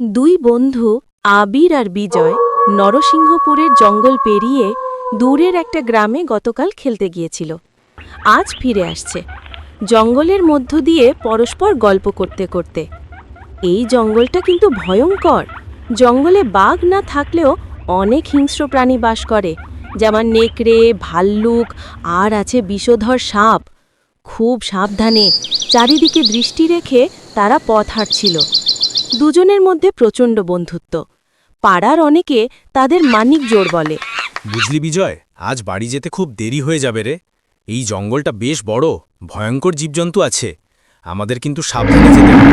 দুই বন্ধু, আবির আর বিজয়, নরসিংহপুরের জঙ্গল পেরিয়ে দূরের একটা গ্রামে গতকাল খেলতে গিয়েছিল। আজ ফিরে আসছে। জঙ্গলের মধ্য দিয়ে পরস্পর গল্প করতে করতে। এই জঙ্গলটা কিন্তু ভয়ঙ্কর। জঙ্গলে বাঘ না থাকলেও অনেক হিংস্র প্রাণী বাস করে, যেমন নেকড়ে, ভাল্লুক, আর আছে বিষধর সাপ। খুব সাবধানে চারিদিকে দৃষ্টি রেখে তারা পথ হাঁটছিল। দুজনের মধ্যে প্রচণ্ড বন্ধুত্ব। পাড়ার অনেকে তাদের মানিক জোর বলে। বুঝলি বিজয় আজ বাড়ি যেতে খুব দেরি হয়ে যাবে রে। এই জঙ্গলটা বেশ বড় ভয়ঙ্কর জীবজন্তু আছে। আমাদের কিন্তু সাবধানে যেতে হবে।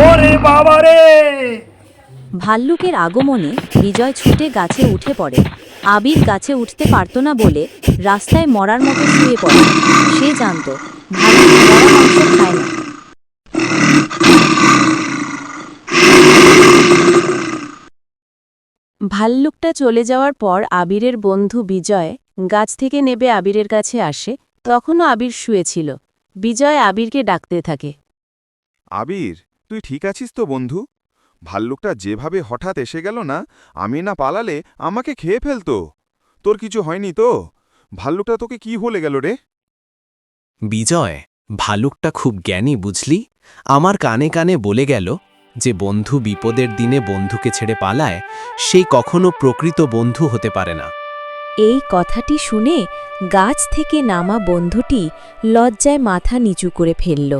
ওরে বাবা রে! ভাল্লুকের আগমনে বিজয় ছুটে গাছে উঠে পড়ে। আবির গাছে উঠতে পারত না বলে রাস্তায় মরার মতো শুয়ে পড়ে। সে জানত ভাল্লুক মরা মাংস খায় না। ভাল্লুকটা চলে যাওয়ার পর আবিরের বন্ধু বিজয় গাছ থেকে নেবে আবিরের কাছে আসে তখনও আবির শুয়েছিল। বিজয় আবিরকে ডাকতে থাকে। আবির তুই ঠিক আছিস তো বন্ধু? ভাল্লুকটা যেভাবে হঠাৎ এসে গেল না আমি না পালালে আমাকে খেয়ে ফেলতো। তোর কিছু হয়নি তো? ভাল্লুকটা তোকে কি হলে গেল রে? বিজয় ভালুকটা খুব জ্ঞানী বুঝলি? আমার কানে কানে বলে গেল যে বন্ধু বিপদের দিনে বন্ধুকে ছেড়ে পালায়, সেই কখনো প্রকৃত বন্ধু হতে পারে না। এই কথাটি শুনে গাছ থেকে নামা বন্ধুটি লজ্জায় মাথা নিচু করে ফেলল।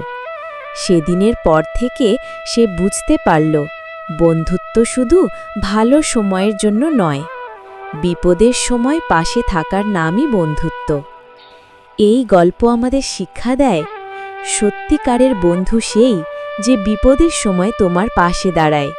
সেদিনের পর থেকে সে বুঝতে পারল, বন্ধুত্ব শুধু ভালো সময়ের জন্য নয়, বিপদের সময় পাশে থাকার নামই বন্ধুত্ব। এই গল্প আমাদের শিক্ষা দেয়, সত্যিকারের বন্ধু সেই যে বিপদের সময় তোমার পাশে দাঁড়ায়।